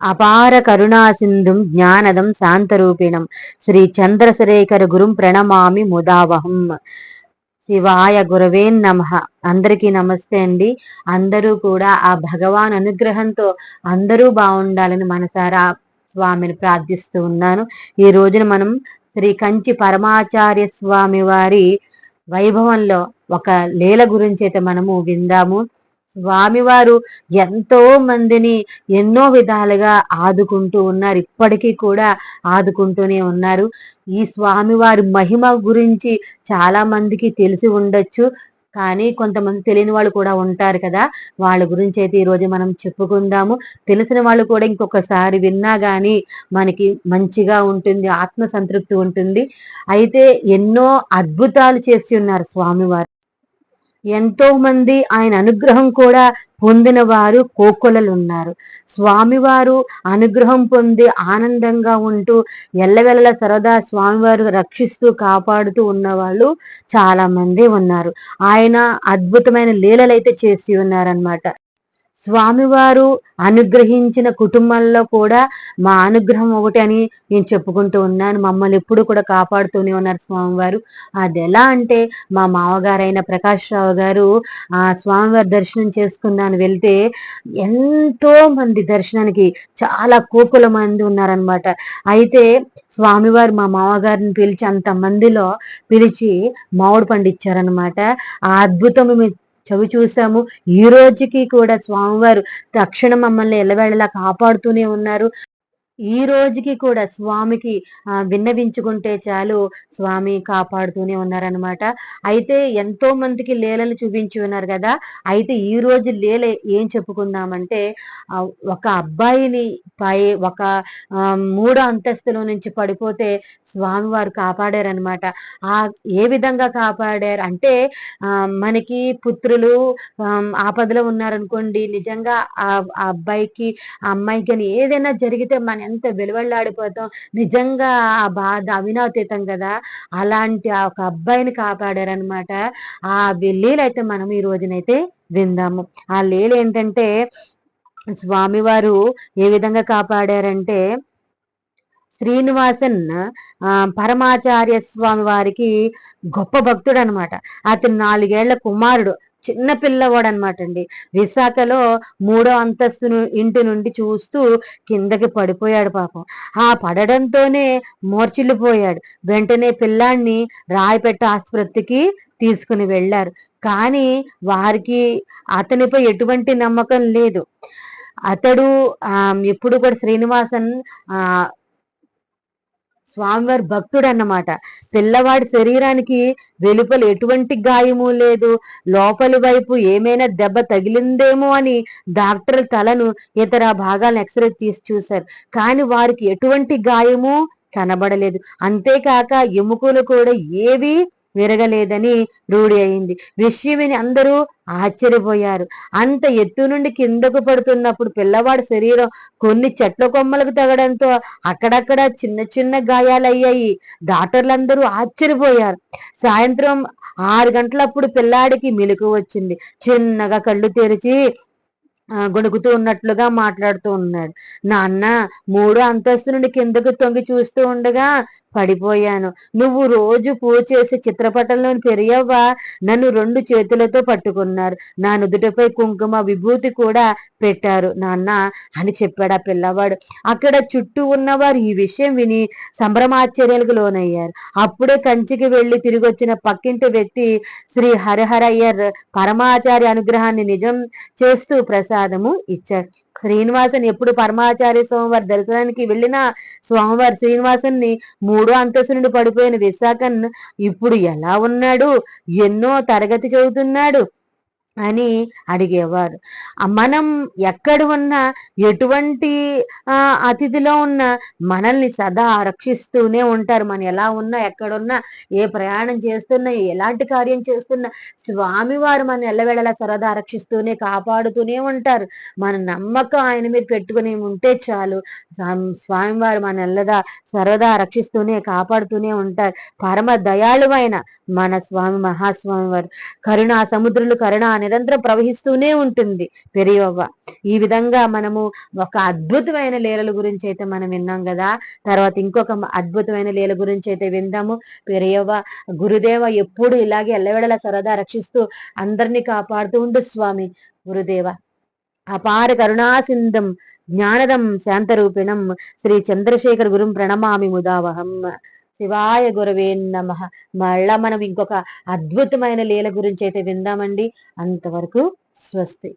అపార కరుణాసింధుం జ్ఞానదం శాంతరూపిణం. శ్రీ చంద్రశేఖర గురుం ప్రణమామి ముదావహం. శివాయ గురవే నమ. అందరికీ నమస్తే అండి. అందరూ కూడా ఆ భగవాన్ అనుగ్రహంతో అందరూ బాగుండాలని మనసారా స్వామిని ప్రార్థిస్తూ ఉన్నాను. ఈ రోజున మనం శ్రీ కంచి పరమాచార్య స్వామి వారి వైభవంలో ఒక లీల గురించి అయితే మనము విందాము. స్వామివారు ఎంతో మందిని ఎన్నో విధాలుగా ఆదుకుంటూ ఉన్నారు. ఇప్పటికీ కూడా ఆదుకుంటూనే ఉన్నారు. ఈ స్వామివారి మహిమ గురించి చాలా మందికి తెలిసి ఉండొచ్చు. కానీ కొంతమంది తెలియని వాళ్ళు కూడా ఉంటారు కదా. వాళ్ళ గురించి అయితే ఈరోజు మనం చెప్పుకుందాము. తెలిసిన వాళ్ళు కూడా ఇంకొకసారి విన్నా కానీ మనకి మంచిగా ఉంటుంది ఆత్మ సంతృప్తి ఉంటుంది. అయితే ఎన్నో అద్భుతాలు చేసి ఉన్నారు స్వామివారు. ఎంతో మంది ఆయన అనుగ్రహం కూడా పొందిన వారు కోకొలలు ఉన్నారు స్వామివారు అనుగ్రహం పొంది ఆనందంగా ఉంటూ ఎల్లవెల్లల సరదా స్వామివారు రక్షిస్తూ కాపాడుతూ ఉన్నవాళ్ళు చాలా మంది ఉన్నారు. ఆయన అద్భుతమైన లీలలైతే చేసి ఉన్నారనమాట స్వామివారు అనుగ్రహించిన కుటుంబంలో కూడా మా అనుగ్రహం ఒకటి అని నేను చెప్పుకుంటూ ఉన్నాను. మమ్మల్ని ఎప్పుడు కూడా కాపాడుతూనే ఉన్నారు స్వామివారు. అది ఎలా అంటే మా మామగారైన ప్రకాష్ రావు గారు ఆ స్వామివారి దర్శనం చేసుకున్నాను వెళ్తే ఎంతో మంది దర్శనానికి చాలా కోకుల మంది ఉన్నారనమాట అయితే స్వామివారు మా మామగారిని పిలిచి అంత మందిలో పిలిచి మామిడి పండిచ్చారనమాట ఆ అద్భుతం చవి చూసాము ఈ రోజుకి కూడా స్వామివారు తక్షణం మమ్మల్ని ఎల్లవేళలా కాపాడుతూనే ఉన్నారు. ఈ రోజుకి కూడా స్వామికి విన్నవించుకుంటే చాలు స్వామి కాపాడుతూనే ఉన్నారనమాట అయితే ఎంతో మందికి లీలలు చూపించి ఉన్నారు కదా. అయితే ఈ రోజు లీల ఏం చెప్పుకుందామంటే ఒక అబ్బాయిని పై ఒక మూడో అంతస్తులో నుంచి పడిపోతే స్వామివారు కాపాడారనమాట ఆ ఏ విధంగా కాపాడారు? అంటే మనకి పుత్రులు ఆపదలో ఉన్నారనుకోండి నిజంగా ఆ అబ్బాయికి ఆ అమ్మాయికి కానీ ఏదైనా జరిగితే మన ఎంత వెలువల్లాడిపోతాం. నిజంగా ఆ బాధ అవినాతీతం కదా. అలాంటి ఒక అబ్బాయిని కాపాడారనమాట ఆ లీలైతే మనం ఈ రోజునైతే విందాము. ఆ లీల ఏంటంటే స్వామివారు ఏ విధంగా కాపాడారంటే శ్రీనివాసన్ పరమాచార్య స్వామి వారికి గొప్ప భక్తుడు అనమాట అతను నాలుగేళ్ళ కుమారుడు. చిన్న పిల్లవాడు అనమాట అండి విశాఖలో మూడో అంతస్తు ఇంటి నుండి చూస్తూ కిందకి పడిపోయాడు పాపం. ఆ పడడంతోనే మూర్చిల్లిపోయాడు వెంటనే పిల్లాన్ని రాయపెట్ట ఆసుపత్రికి తీసుకుని వెళ్ళారు. కానీ వారికి అతనిపై ఎటువంటి నమ్మకం లేదు. అతడు ఎప్పుడు కూడా శ్రీనివాసన్ ఆ స్వామివారి భక్తుడు అన్నమాట పిల్లవాడి శరీరానికి వెలుపల ఎటువంటి గాయము లేదు. లోపలి వైపు ఏమైనా దెబ్బ తగిలిందేమో అని డాక్టర్ తలను ఇతర భాగాలను ఎక్స్రే తీసి చూశారు. కానీ వారికి ఎటువంటి గాయము కనబడలేదు. అంతేకాక ఎముకలు కూడా ఏవి విరగలేదని రూఢి అయింది. విషయమని అందరూ ఆశ్చర్యపోయారు. అంత ఎత్తు నుండి కిందకు పడుతున్నప్పుడు పిల్లవాడి శరీరం కొన్ని చెట్ల కొమ్మలకు తగడంతో అక్కడక్కడ చిన్న చిన్న గాయాలయ్యాయి డాక్టర్లందరూ ఆశ్చర్యపోయారు. సాయంత్రం ఆరు గంటలప్పుడు పిల్లాడికి మెలకు వచ్చింది. చిన్నగా కళ్ళు తెరిచి గొణుకుతూ ఉన్నట్లుగా మాట్లాడుతూ ఉన్నాడు. నాన్న మూడో అంతస్తు నుండి కిందకు తొంగి చూస్తూ ఉండగా పడిపోయాను. నువ్వు రోజు పూజ చేసే చిత్రపటంలోని పెరియవ్వ? నన్ను రెండు చేతులతో పట్టుకున్నారు. నా నుదుటపై కుంకుమ విభూతి కూడా పెట్టారు. నాన్న అని చెప్పాడు ఆ పిల్లవాడు. అక్కడ చుట్టూ ఉన్నవారు ఈ విషయం విని సంభ్రమాశ్చర్యాలకు లోనయ్యారు. అప్పుడే కంచికి వెళ్ళి తిరిగి వచ్చిన పక్కింటి వ్యక్తి శ్రీ హరిహరయ్యర్ పరమాచార్య అనుగ్రహాన్ని నిజం చేస్తూ ప్రసాదము ఇచ్చాడు. శ్రీనివాసన్ ఎప్పుడు పరమాచార్య స్వామివారి దర్శనానికి వెళ్ళిన స్వామివారి శ్రీనివాసన్ని మూడో అంతస్తు నుండి పడిపోయిన విశాఖన్ ఇప్పుడు ఎలా ఉన్నాడు? ఎన్నో తరగతి చదువుతున్నాడు. అని అడిగేవారు. మనం ఎక్కడ ఉన్నా ఎటువంటి అతిథిలో ఉన్నా మనల్ని సదా రక్షిస్తూనే ఉంటారు. మనం ఎలా ఉన్నా ఎక్కడున్నా ఏ ప్రయాణం చేస్తున్నా ఎలాంటి కార్యం చేస్తున్నా స్వామివారు మన ఎల్లవేళలా సరదా రక్షిస్తూనే కాపాడుతూనే ఉంటారు. మన నమ్మకం ఆయన మీద పెట్టుకుని ఉంటే చాలు. స్వామివారు మన ఎల్లదా సరదా రక్షిస్తూనే కాపాడుతూనే ఉంటారు. పరమ దయాళువైన మన స్వామి మహాస్వామి వారు కరుణా సముద్రులు కరుణ నిరంతరం ప్రవహిస్తూనే ఉంటుంది పెరియవ్వ ఈ విధంగా మనము ఒక అద్భుతమైన లీలల గురించి అయితే మనం విన్నాం కదా. తర్వాత ఇంకొక అద్భుతమైన లీల గురించి అయితే విందాము. పెరియవ్వ గురుదేవ ఎప్పుడు ఇలాగే ఎల్లవేళలా సరదా రక్షిస్తూ అందరినీ కాపాడుతూ ఉండు స్వామి. గురుదేవ అపార కరుణాసిందం జ్ఞానదం శాంతరూపిణం శ్రీ చంద్రశేఖర్ గురుం ప్రణమామి ముదావహం. శివాయ గురవే నమ. మళ్ళా మనం ఇంకొక అద్భుతమైన లీల గురించి అయితే విందామండి. అంతవరకు స్వస్తి.